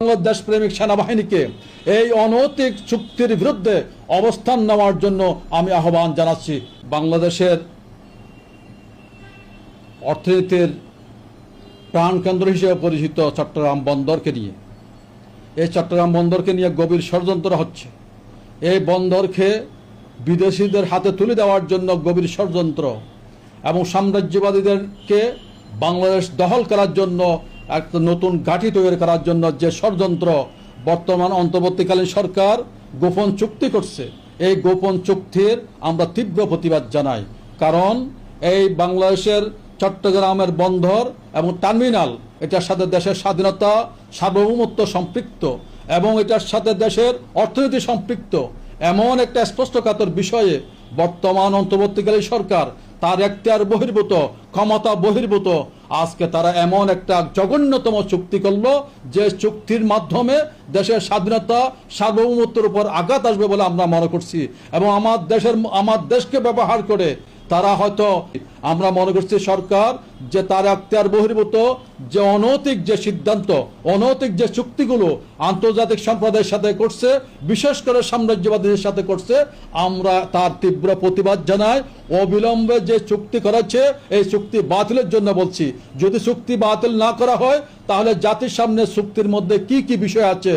বাংলাদেশ প্রেমিক সেনাবাহিনীকে এই অনৈতিক চুক্তির বিরুদ্ধে অবস্থান নেওয়ার জন্য আমি আহ্বান জানাচ্ছি। বাংলাদেশের অর্থনীতির প্রাণকেন্দ্র হিসেবে পরিচিত চট্টগ্রাম বন্দরকে নিয়ে। এই চট্টগ্রাম বন্দরকে নিয়ে গভীর ষড়যন্ত্র হচ্ছে। এই বন্দরকে বিদেশিদের হাতে তুলে দেওয়ার জন্য গভীর ষড়যন্ত্র এবং সাম্রাজ্যবাদীদেরকে বাংলাদেশ দখল করার জন্য একটা নতুন ঘাঁটি তৈরি করার জন্য যে ষড়যন্ত্র বর্তমান অন্তর্বর্তীকালীন সরকার গোপন চুক্তি করছে, এই গোপন চুক্তির আমরা তীব্র প্রতিবাদ জানাই। কারণ এই বাংলাদেশের চট্টগ্রামের বন্দর এবং টার্মিনাল, এটার সাথে দেশের স্বাধীনতা সার্বভৌমত্ব সম্পৃক্ত এবং এটার সাথে দেশের অর্থনীতি সম্পৃক্ত, এমন একটা স্পষ্টকাতর বিষয়ে বর্তমান অন্তর্বর্তীকালীন সরকার তার এখতিয়ার বহির্ভূত, ক্ষমতা বহির্ভূত। আজকে তারা এমন একটা জঘন্যতম চুক্তি করল, যে চুক্তির মাধ্যমে দেশের স্বাধীনতা সার্বভৌমত্বের উপর আঘাত আসবে বলে আমরা মনে করছি। এবং আমার দেশের, আমার দেশকে ব্যবহার করে তারা হয়তো, আমরা মনে করছি সরকার যে তার এখতিয়ার বহির্ভূত, যে অনৈতিক যে সিদ্ধান্ত, অনৈতিক যে চুক্তিগুলো আন্তর্জাতিক সম্প্রদায়ের সাথে করছে, বিশেষ করে সাম্রাজ্যবাদীদের সাথে করছে, আমরা তার তীব্র প্রতিবাদ জানাই, অবিলম্বে যে চুক্তি করেছে, এই চুক্তি বাতিলের জন্য বলছি। যদি চুক্তি বাতিল না করা হয়, তাহলে জাতির সামনে চুক্তির মধ্যে কি কি বিষয় আছে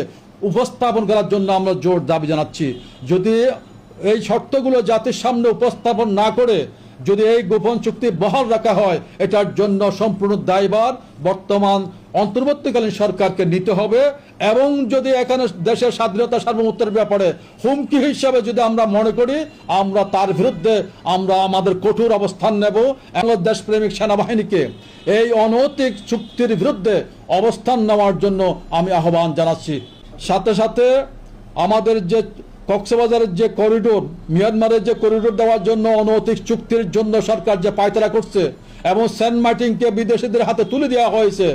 উপস্থাপন করার জন্য আমরা জোর দাবি জানাচ্ছি। যদি এই শর্তগুলো জাতির সামনে উপস্থাপন না করে যদি এই গোপন চুক্তি বহাল রাখা হয়, এটার জন্য সম্পূর্ণ দায়ভার বর্তমান অন্তর্বর্তীকালীন সরকারকে নিতে হবে এবং যদি এখানে দেশের স্বাধীনতা সার্বভৌমত্বের ব্যাপারে হুমকি হিসাবে যদি আমরা মনে করি, আমরা তার বিরুদ্ধে আমরা আমাদের কঠোর অবস্থান নেব এবং দেশপ্রেমিক সেনাবাহিনীকে এই অনৈতিক চুক্তির বিরুদ্ধে অবস্থান নেওয়ার জন্য আমি আহ্বান জানাচ্ছি। সাথে সাথে আমাদের যে কক্সবাজারের যে করিডোর, মিয়ানমারের যে করিডোর দেওয়ার জন্য অনৈতিক চুক্তির জন্য সরকার যে পায়তারা করছে এবং সেন্ট মার্টিনকে বিদেশিদের হাতে তুলে দেওয়া হয়েছে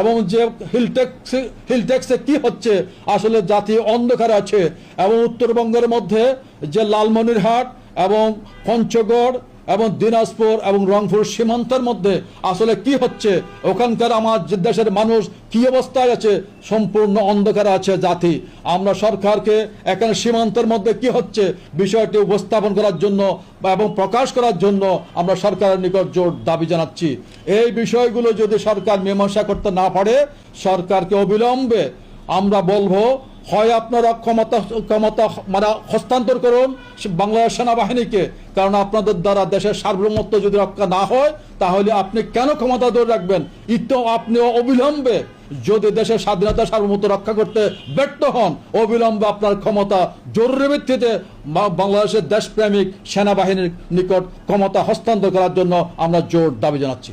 এবং যে হিলটেক্স হিলটেক্সে কি হচ্ছে, আসলে জাতি অন্ধকার আছে। এবং উত্তরবঙ্গের মধ্যে যে লালমনিরহাট এবং পঞ্চগড় এবং দিনাজপুর এবং রংপুর সীমান্তের মধ্যে আসলে কি হচ্ছে? ওখানকার আমার দেশের মানুষ কি অবস্থায় আছে? সম্পূর্ণ অন্ধকারে আছে জাতি। আমরা সরকারকে এখানে সীমান্তের মধ্যে কি হচ্ছে? বিষয়টি উপস্থাপন করার জন্য এবং প্রকাশ করার জন্য আমরা সরকারের নিকট জোর দাবি জানাচ্ছি। এই বিষয়গুলো যদি সরকার মীমাংসা করতে না পারে, সরকারকে অবিলম্বে আমরা বলব হয় আপনারা ক্ষমতা ক্ষমতা মানে হস্তান্তর করুন বাংলাদেশ সেনাবাহিনীকে। কারণ আপনাদের দ্বারা দেশের সার্বভৌমত্ব যদি রক্ষা না হয়, তাহলে আপনি কেন ক্ষমতা ধরে রাখবেন? ইতো আপনি অবিলম্বে যদি দেশের স্বাধীনতা, সার্বভৌমত্ব রক্ষা করতে ব্যর্থ হন, অবিলম্বে আপনার ক্ষমতা জরুরি ভিত্তিতে বাংলাদেশের দেশপ্রেমিক সেনাবাহিনীর নিকট ক্ষমতা হস্তান্তর করার জন্য আমরা জোর দাবি জানাচ্ছি।